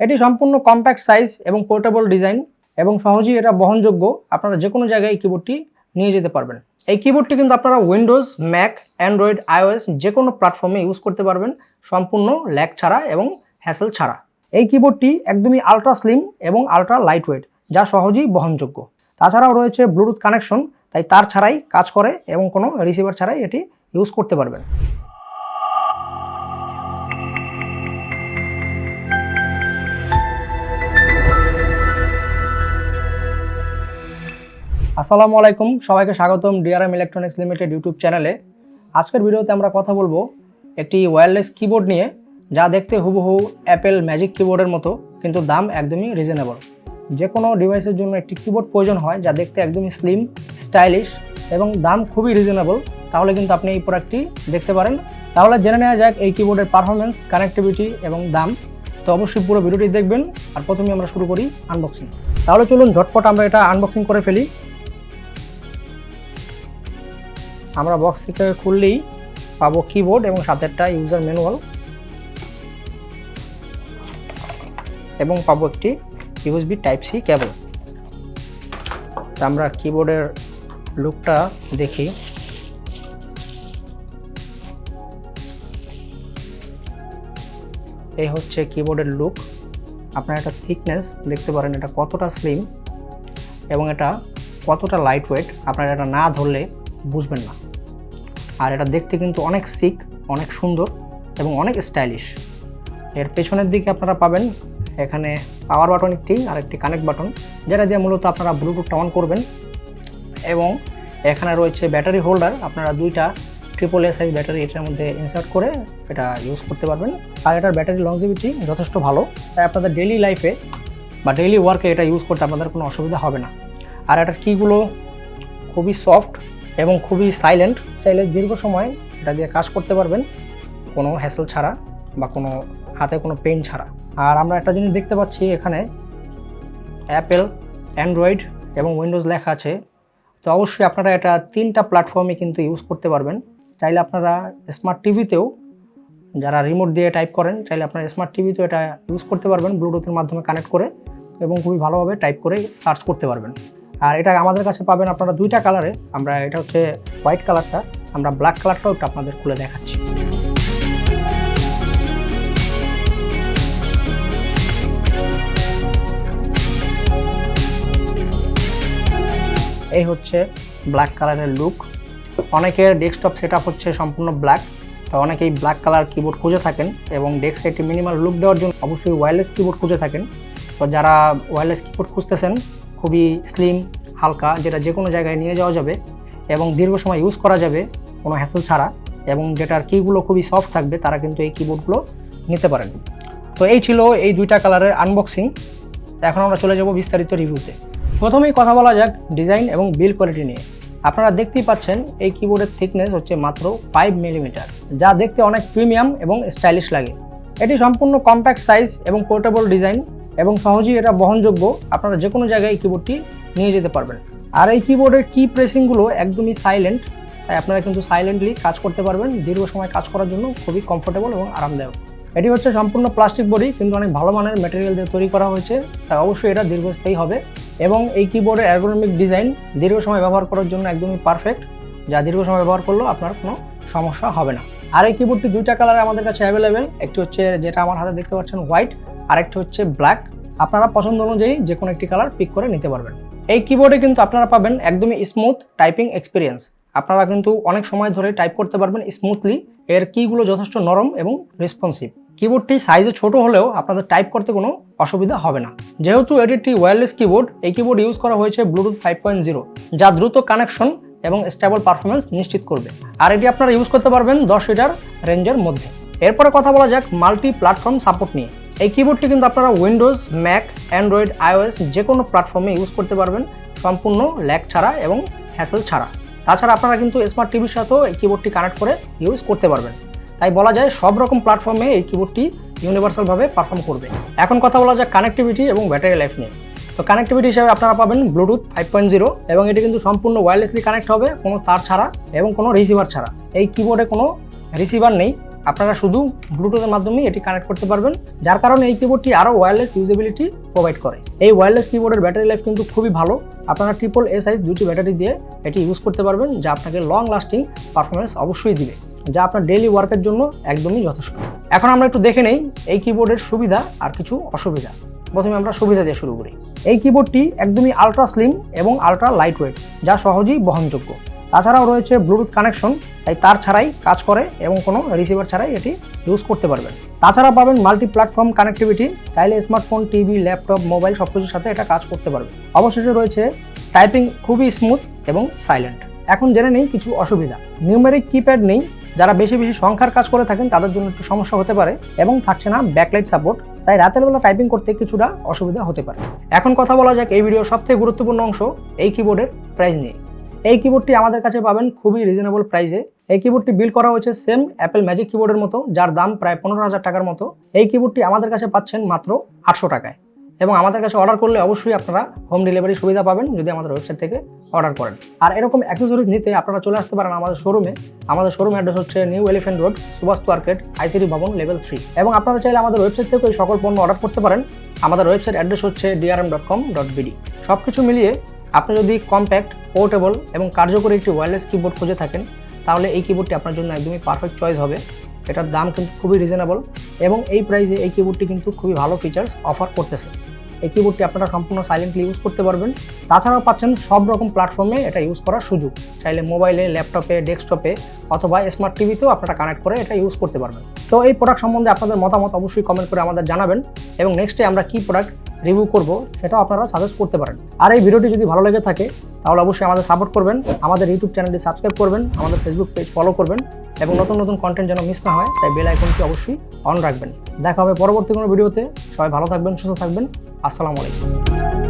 এটি সম্পূর্ণ compact size এবং পোর্টেবল ডিজাইন এবং সহজেই এটা বহনযোগ্য। আপনারা যে কোনো জায়গায় এই কিবোর্ডটি নিয়ে যেতে পারবেন। এই কিবোর্ডটি কিন্তু আপনারা উইন্ডোজ ম্যাক অ্যান্ড্রয়েড আইওএস যে কোনো প্ল্যাটফর্মে ইউজ করতে পারবেন। সম্পূর্ণ ল্যাগ ছাড়া এবং হ্যাসেল ছাড়া। এই কিবোর্ডটি একদমই আলট্রা স্লিম এবং আলট্রা লাইট ওয়েট যা সহজেই বহনযোগ্য। তাছাড়াও রয়েছে ব্লুটুথ কানেকশন তাই তার ছাড়াই কাজ করে এবং কোনো রিসিভার ছাড়াই এটি ইউজ করতে পারবেন। আসসালামু আলাইকুম, সবাইকে স্বাগতম ডিআরএম ইলেকট্রনিক্স লিমিটেড ইউটিউব চ্যানেলে। আজকের ভিডিওতে আমরা কথা বলব একটি ওয়্যারলেস কিবোর্ড নিয়ে, যা দেখতে হুবহু অ্যাপেল ম্যাজিক কিবোর্ডের মতো, কিন্তু দাম একদমই রিজনেবল যে কোনো ডিভাইসের জন্য একটি কিবোর্ড প্রয়োজন হয়, যা দেখতে একদমই স্লিম স্টাইলিশ এবং দাম খুবই রিজনেবল তাহলে কিন্তু আপনি এই প্রোডাক্টটি দেখতে পারেন। তাহলে জেনে নেওয়া যাক এই কিবোর্ডের পারফরমেন্স কানেক্টিভিটি এবং দাম। তো অবশ্যই পুরো ভিডিওটি দেখবেন, আর প্রথমে আমরা শুরু করি আনবক্সিং তাহলে চলুন, ঝটপট আমরা এটা আনবক্সিং করে ফেলি। আমরা বক্স থেকে খুললেই পাবো কিবোর্ড এবং সাথে একটা ইউজার ম্যানুয়াল এবং পাবো একটি ইউএসবি টাইপ সি কেবল আমরা কিবোর্ডের লুকটা দেখি। এই হচ্ছে কিবোর্ডের লুক আপনার একটা থিকনেস দেখতে পারেন, এটা কতটা স্লিম এবং এটা কতটা লাইট ওয়েট আপনার এটা না ধরলে বুঝবেন না। আর এটা দেখতে কিন্তু অনেক সিক, অনেক সুন্দর এবং অনেক স্টাইলিশ। এর পেছনের দিকে আপনারা পাবেন এখানে পাওয়ার বাটন একটি আর একটি কানেক্ট বাটন যেটা দিয়ে মূলত আপনারা ব্লুটুথটা অন করবেন। এবং এখানে রয়েছে ব্যাটারি হোল্ডার আপনারা দুইটা ট্রিপল এস আই ব্যাটারি এটার মধ্যে ইনসার্ট করে এটা ইউজ করতে পারবেন। আর এটার ব্যাটারি লংজিভিটি যথেষ্ট ভালো। তাই আপনাদের ডেইলি লাইফে বা ডেইলি ওয়ার্কে এটা ইউজ করতে আপনাদের কোনো অসুবিধা হবে না। আর এটার কিগুলো খুবই সফট এবং খুবই সাইলেন্ট চাইলে দীর্ঘ সময় এটা দিয়ে কাজ করতে পারবেন কোনো হ্যাসেল ছাড়া বা কোনো হাতে কোনো পেন ছাড়া। আর আমরা একটা জিনিস দেখতে পাচ্ছি এখানে অ্যাপেল অ্যান্ড্রয়েড এবং উইন্ডোজ লেখা আছে। তো অবশ্যই আপনারা এটা তিনটা প্ল্যাটফর্মে কিন্তু ইউজ করতে পারবেন। চাইলে আপনারা স্মার্ট টিভিতেও যারা রিমোট দিয়ে টাইপ করেন, চাইলে আপনারা স্মার্ট টিভিতেও এটা ইউজ করতে পারবেন ব্লুটুথের মাধ্যমে কানেক্ট করে এবং খুবই ভালোভাবে টাইপ করে সার্চ করতে পারবেন। আর এটা আমাদের কাছে পাবেন আপনারা দুইটা কালারে আমরা এটা হচ্ছে হোয়াইট কালারটা আমরা ব্ল্যাক কালারটাও একটু আপনাদের খুলে দেখাচ্ছি। এই হচ্ছে ব্ল্যাক কালারের লুক অনেকের ডেস্কটপ সেট হচ্ছে সম্পূর্ণ ব্ল্যাক তো অনেকেই ব্ল্যাক কালার কিবোর্ড খুঁজে থাকেন এবং ডেস্ক একটি মিনিমাল লুক দেওয়ার জন্য অবশ্যই ওয়্যারলেস কিবোর্ড খুঁজে থাকেন। তো যারা ওয়্যারলেস কিবোর্ড খুঁজতেছেন খুবই স্লিম হালকা, যেটা যে কোনো জায়গায় নিয়ে যাওয়া যাবে এবং দীর্ঘ সময় ইউজ করা যাবে কোনো হ্যাসেল ছাড়া এবং যেটার কিগুলো খুবই সফট থাকবে, তারা কিন্তু এই কিবোর্ডগুলো নিতে পারেন। তো এই ছিল এই দুইটা কালারের আনবক্সিং এখন আমরা চলে যাব বিস্তারিত রিভিউতে প্রথমেই কথা বলা যাক ডিজাইন এবং বিল কোয়ালিটি নিয়ে। আপনারা দেখতেই পাচ্ছেন এই কিবোর্ডের থিকনেস হচ্ছে মাত্র ফাইভ মিলিমিটার যা দেখতে অনেক প্রিমিয়াম এবং স্টাইলিশ লাগে। এটি সম্পূর্ণ কম্প্যাক্ট সাইজ এবং পোর্টেবল ডিজাইন এবং সহজেই এটা বহনযোগ্য আপনারা যে কোনো জায়গায় এই কিবোর্ডটি নিয়ে যেতে পারবেন। আর এই কিবোর্ডের কি প্রেসিংগুলো একদমই সাইলেন্ট তাই আপনারা কিন্তু সাইলেন্টলি কাজ করতে পারবেন, দীর্ঘ সময় কাজ করার জন্য খুবই কমফোর্টেবল এবং আরামদায়ক। এটি হচ্ছে সম্পূর্ণ প্লাস্টিক বডি কিন্তু অনেক ভালো মানের ম্যাটেরিয়াল দিয়ে তৈরি করা হয়েছে, তাই অবশ্যই এটা দীর্ঘস্থায়ী হবে। এবং এই কিবোর্ডের অ্যারগোনমিক ডিজাইন দীর্ঘ সময় ব্যবহার করার জন্য একদমই পারফেক্ট যা দীর্ঘ সময় ব্যবহার করলেও আপনার কোনো সমস্যা হবে না। আর এই কিবোর্ডটি দুইটা কালারে আমাদের কাছে অ্যাভেলেবেল একটি হচ্ছে যেটা আমার হাতে দেখতে পাচ্ছেন হোয়াইট আর একটি হচ্ছে ব্ল্যাক আপনারা পছন্দ অনুযায়ী যে কোনো একটি কালার পিক করে নিতে পারবেন। এই কিবোর্ডে কিন্তু আপনারা পাবেন একদমই স্মুথ টাইপিং এক্সপিরিয়েন্স আপনারা কিন্তু অনেক সময় ধরে টাইপ করতে পারবেন স্মুথলি এর কিগুলো যথেষ্ট নরম এবং রেসপন্সিভ কিবোর্ডটি সাইজে ছোট হলেও আপনাদের টাইপ করতে কোনো অসুবিধা হবে না। যেহেতু এটি একটি ওয়্যারলেস কিবোর্ড এই কিবোর্ড ইউজ করা হয়েছে ব্লুটুথ ফাইভ পয়েন্ট জিরো যা দ্রুত কানেকশন এবং স্টেবল পারফরমেন্স নিশ্চিত করবে। আর এটি আপনারা ইউজ করতে পারবেন দশ লিটার রেঞ্জের মধ্যে। এরপরে কথা বলা যাক মাল্টি প্ল্যাটফর্ম সাপোর্ট নিয়ে। এই কিবোর্ডটি কিন্তু আপনারা উইন্ডোজ ম্যাক অ্যান্ড্রয়েড আইওএস যে কোনো প্ল্যাটফর্মে ইউজ করতে পারবেন, সম্পূর্ণ ল্যাগ ছাড়া এবং হ্যাসেল ছাড়া। তাছাড়া আপনারা কিন্তু স্মার্ট টিভির সাথেও এই কিবোর্ডটি কানেক্ট করে ইউজ করতে পারবেন। তাই বলা যায় সব রকম প্ল্যাটফর্মে এই কিবোর্ডটি ইউনিভার্সালভাবে পারফর্ম করবে। এখন কথা বলা যাক কানেক্টিভিটি এবং ব্যাটারি লাইফ নিয়ে। তো কানেক্টিভিটি হিসাবে আপনারা পাবেন ব্লুটুথ ফাইভ পয়েন্ট জিরো এবং এটি কিন্তু সম্পূর্ণ ওয়্যারলেসলি কানেক্ট হবে কোনো তার ছাড়া এবং কোনো রিসিভার ছাড়া। এই কিবোর্ডে কোনো রিসিভার নেই। আপনারা শুধু ব্লুটুথের মাধ্যমে এটি কানেক্ট করতে পারবেন, যার কারণে এই কিবোর্ডটি আরও ওয়্যারলেস ইউজেবিলিটি প্রোভাইড করে। এই ওয়্যারলেস কিবোর্ডের ব্যাটারি লাইফ কিন্তু খুবই ভালো। আপনারা ট্রিপল এ সাইজ দুটি ব্যাটারি দিয়ে এটি ইউজ করতে পারবেন, যা আপনাকে লং লাস্টিং পারফরমেন্স অবশ্যই দিবে, যা আপনার ডেইলি ওয়ার্কের জন্য একদমই যথেষ্ট। এখন আমরা একটু দেখে নেই এই কিবোর্ডের সুবিধা আর কিছু অসুবিধা। প্রথমে আমরা সুবিধা দিয়ে শুরু করি। এই কিবোর্ডটি একদমই আলট্রা স্লিম এবং আলট্রা লাইট ওয়েট যা সহজেই বহনযোগ্য। তাছাড়াও রয়েছে ব্লুটুথ কানেকশন তাই তার ছাড়াই কাজ করে এবং কোনো রিসিভার ছাড়াই এটি ইউজ করতে পারবেন তাছাড়া পাবেন মাল্টি প্ল্যাটফর্ম কানেক্টিভিটি চাইলে স্মার্টফোন টিভি ল্যাপটপ মোবাইল সব কিছুর সাথে এটা কাজ করতে পারবে। অবশেষে রয়েছে টাইপিং খুবই স্মুথ এবং সাইলেন্ট এখন জেনে নেই কিছু অসুবিধা। নিউমেরিক কিপ্যাড নেই, যারা বেশি বেশি সংখ্যার কাজ করে থাকেন তাদের জন্য একটু সমস্যা হতে পারে এবং থাকছে না ব্যাকলাইট সাপোর্ট তাই রাতের বেলা টাইপিং করতে কিছুটা অসুবিধা হতে পারে। এখন কথা বলা যাক এই ভিডিওর সবথেকে গুরুত্বপূর্ণ অংশ, এই কিবোর্ডের প্রাইস নিয়ে। এই কিবোর্ডটি আমাদের কাছে পাবেন খুবই রিজনেবল প্রাইসে এই কিবোর্ডটি বিল করা হয়েছে সেম অ্যাপেল ম্যাজিক কিবোর্ডের মতো, যার দাম প্রায় পনেরো হাজার টাকার মতো। এই কিবোর্ডটি আমাদের কাছে পাচ্ছেন মাত্র আটশো টাকায়। এবং আমাদের কাছে অর্ডার করলে অবশ্যই আপনারা হোম ডেলিভারি সুবিধা পাবেন যদি আমাদের ওয়েবসাইট থেকে অর্ডার করেন। আর এরকম অ্যাক্সেসরিজ নিতে আপনারা চলে আসতে পারেন আমাদের শোরুমে আমাদের শোরুম অ্যাড্রেস হচ্ছে New Elephant Road Subhash Market ICD Bhaban level three এবং আপনারা চাইলে আমাদের ওয়েবসাইট থেকে সকল পণ্য অর্ডার করতে পারেন। আমাদের ওয়েবসাইট অ্যাড্রেস হচ্ছে DRM dot com dot BD সব কিছু মিলিয়ে আপনি যদি কম্প্যাক্ট পোর্টেবল এবং কার্যকরী একটি ওয়্যারলেস কিবোর্ড খুঁজে থাকেন, তাহলে এই কিবোর্ডটি আপনার জন্য একদমই পারফেক্ট চয়েস হবে। এটার দাম কিন্তু খুবই রিজনেবল এবং এই প্রাইসে এই কিবোর্ডটি কিন্তু খুবই ভালো ফিচার্স অফার করতেছে। এই কিবোর্ডটি আপনারা সম্পূর্ণ সাইলেন্টলি ইউজ করতে পারবেন। তাছাড়াও পাচ্ছেন সব রকম প্ল্যাটফর্মে এটা ইউজ করার সুযোগ। চাইলে মোবাইলে ল্যাপটপে ডেস্কটপে অথবা স্মার্ট টিভিতেও আপনারা কানেক্ট করে এটা ইউজ করতে পারবেন। তো এই প্রোডাক্ট সম্বন্ধে আপনাদের মতামত অবশ্যই কমেন্ট করে আমাদের জানাবেন এবং নেক্সটে আমরা কী প্রোডাক্ট রিভিউ করব, সেটাও আপনারা সাজেস্ট করতে পারেন। আর এই ভিডিওটি যদি ভালো লেগে থাকে, তাহলে অবশ্যই আমাদের সাপোর্ট করবেন, আমাদের ইউটিউব চ্যানেলটি সাবস্ক্রাইব করবেন, আমাদের ফেসবুক পেজ ফলো করবেন, এবং নতুন নতুন কন্টেন্ট যেন মিস না হয়, তাই বেল আইকনটি অবশ্যই অন রাখবেন। দেখা হবে পরবর্তী কোনো ভিডিওতে, সবাই ভালো থাকবেন, সুস্থ থাকবেন, আসসালামু আলাইকুম।